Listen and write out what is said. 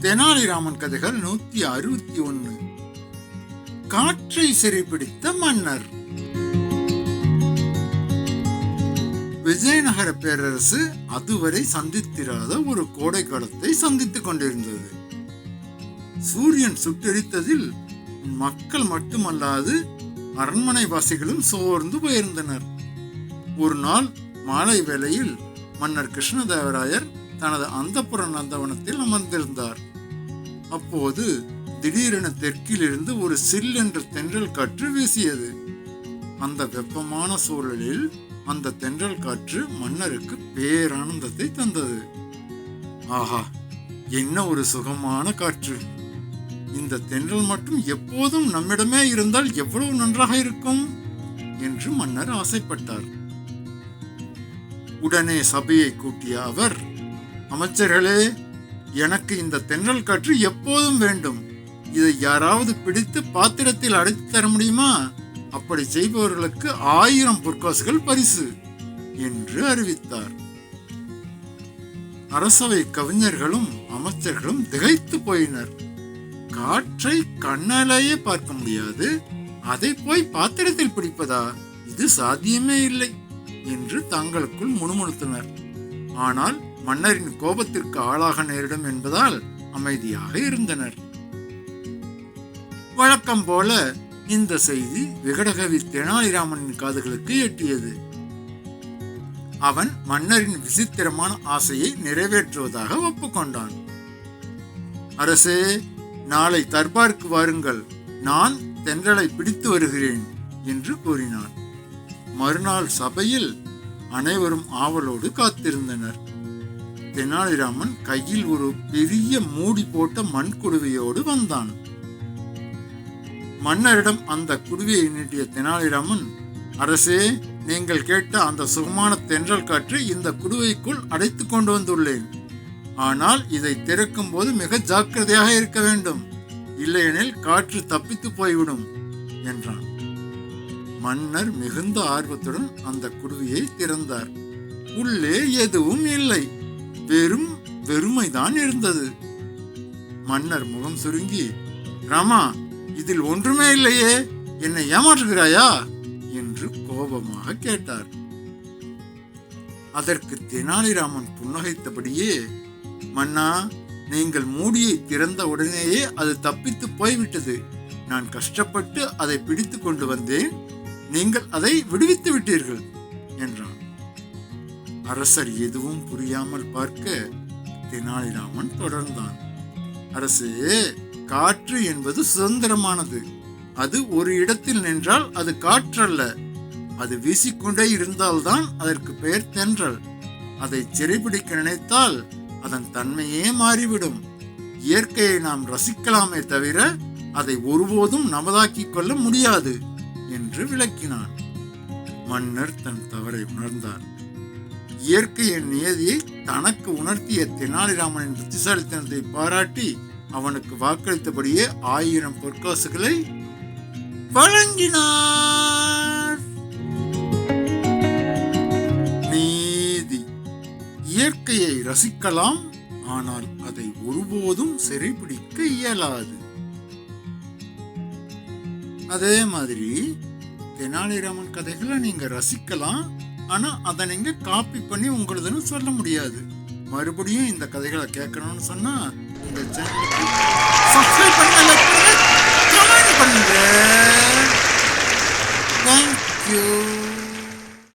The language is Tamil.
தெனாலிராமன் கதைகள் நூத்தி அறுபத்தி ஒன்னு காற்றை சிறைபிடித்த மன்னர். விஜயநகர பேரரசு அதுவரை சந்தித்திராத ஒரு கோடை காலத்தை சந்தித்துக் கொண்டிருந்தது. சூரியன் சுட்டெரித்ததில் மக்கள் மட்டுமல்லாது அரண்மனை வாசிகளும் சோர்ந்து போயிருந்தனர். ஒரு நாள் மாலை வேளையில் மன்னர் கிருஷ்ணதேவராயர் தனது அந்தப்புற நந்தவனத்தில் அமர்ந்திருந்தார். அப்போது திடீரென தெற்கிலிருந்து ஒரு சில் என்ற தென்றல் காற்று வீசியது. அந்த வெப்பமான சூழலில் அந்த தென்றல் காற்று மன்னருக்கு பேரானந்தத்தை தந்தது. ஆஹா என்ன ஒரு சுகமான காற்று. இந்த தென்றல் மட்டும் எப்போதும் நம்மிடமே இருந்தால் எவ்வளவு நன்றாக இருக்கும்? என்று மன்னர் ஆசைப்பட்டார். உடனே சபையை கூட்டிய அவர் அமைச்சர்களே எனக்கு இந்த தென்றல் காற்று எப்போதும் வேண்டும். இதை யாராவது பிடித்து பாத்திரத்தில் அடைத்து தர முடியுமா? அப்படி செய்பவர்களுக்கு ஆயிரம் பொற்காசுகள் பரிசு என்று அறிவித்தார். அரசவை கவிஞர்களும் அமைச்சர்களும் திகைத்து போயினர். காற்றை கண்ணாலேயே பார்க்க முடியாது. அதை போய் பாத்திரத்தில் பிடிப்பதா? இது சாத்தியமே இல்லை என்று தங்களுக்குள் முணுமுணுத்தனர். ஆனால் மன்னரின் கோபத்திற்கு ஆளாக நேரிடும் என்பதால் அமைதியாக இருந்தனர். வழக்கம் போல இந்த செய்தி விகடகவி தெனாலிராமனின் காதுகளுக்கு எட்டியது. அவன் மன்னரின் விசித்திரமான ஆசையை நிறைவேற்றுவதாக ஒப்புக்கொண்டான். அரசே நாளை தர்பாருக்கு வாருங்கள். நான் தென்றலை பிடித்து வருகிறேன் என்று கூறினான். மறுநாள் சபையில் அனைவரும் ஆவலோடு காத்திருந்தனர். தெனாலிராமன் கையில் ஒரு பெரிய மூடி போட்ட மண் குடுவையோடு வந்தான். மன்னரிடம் அந்த குடுவையை நீட்டிய தெனாலிராமன் அரசே நீங்கள் கேட்ட அந்த சுகமான தென்றல் காற்று இந்த குடுவைக்குள் அடைத்து கொண்டு வந்துள்ளேன். ஆனால் இதை திறக்கும் போது மிக ஜாக்கிரதையாக இருக்க வேண்டும். இல்லையெனில் காற்று தப்பித்து போய்விடும் என்றான். மன்னர் மிகுந்த ஆர்வத்துடன் அந்த குடுவையை திறந்தார். உள்ளே எதுவும் இல்லை. வெறும் வெறுமைதான் இருந்தது. மன்னர் முகம் சுருங்கி ராமா இதில் ஒன்றுமே இல்லையே என்னை ஏமாற்றுகிறாயா? என்று கோபமாக கேட்டார். அதற்கு தெனாலிராமன் புன்னகைத்தபடியே மன்னா நீங்கள் மூடியை திறந்த உடனேயே அது தப்பித்து போய்விட்டது. நான் கஷ்டப்பட்டு அதை பிடித்து கொண்டு வந்தேன். நீங்கள் அதை விடுவித்து விட்டீர்கள் என்றான். அரசர் எதுவும் புரியாமல் பார்க்க தெனாலிராமன் தொடர்ந்தான். அரசே காற்று என்பது சுதந்திரமானது. அது ஒரு இடத்தில் நின்றால் அது காற்றல்ல. அது வீசிக்கொண்டே இருந்தால்தான் அதற்கு பெயர் தென்றல். அதை சிறைபிடிக்க நினைத்தால் அதன் தன்மையே மாறிவிடும். இயற்கையை நாம் ரசிக்கலாமே தவிர அதை ஒருபோதும் நமதாக்கிக் கொள்ள முடியாது என்று விளக்கினான். மன்னர் தன் தவறை உணர்ந்தார் இயற்கையின் நியதியை தனக்கு உணர்த்திய தெனாலிராமனின் புத்திசாலித்தனத்தை பாராட்டி அவனுக்கு வாக்களித்தபடியே ஆயிரம் பொற்காசுகளை வழங்கினார். நீதி. இயற்கையை ரசிக்கலாம் ஆனால் அதை ஒருபோதும் சிறைபிடிக்க இயலாது. அதே மாதிரி தெனாலிராமன் கதைகளை நீங்க ரசிக்கலாம் ஆனா அதை நீங்க காப்பி பண்ணி உங்களுதுன்னு சொல்ல முடியாது. மறுபடியும் இந்த கதைகளை கேட்கணும்னு சொன்னா இந்த சேனல்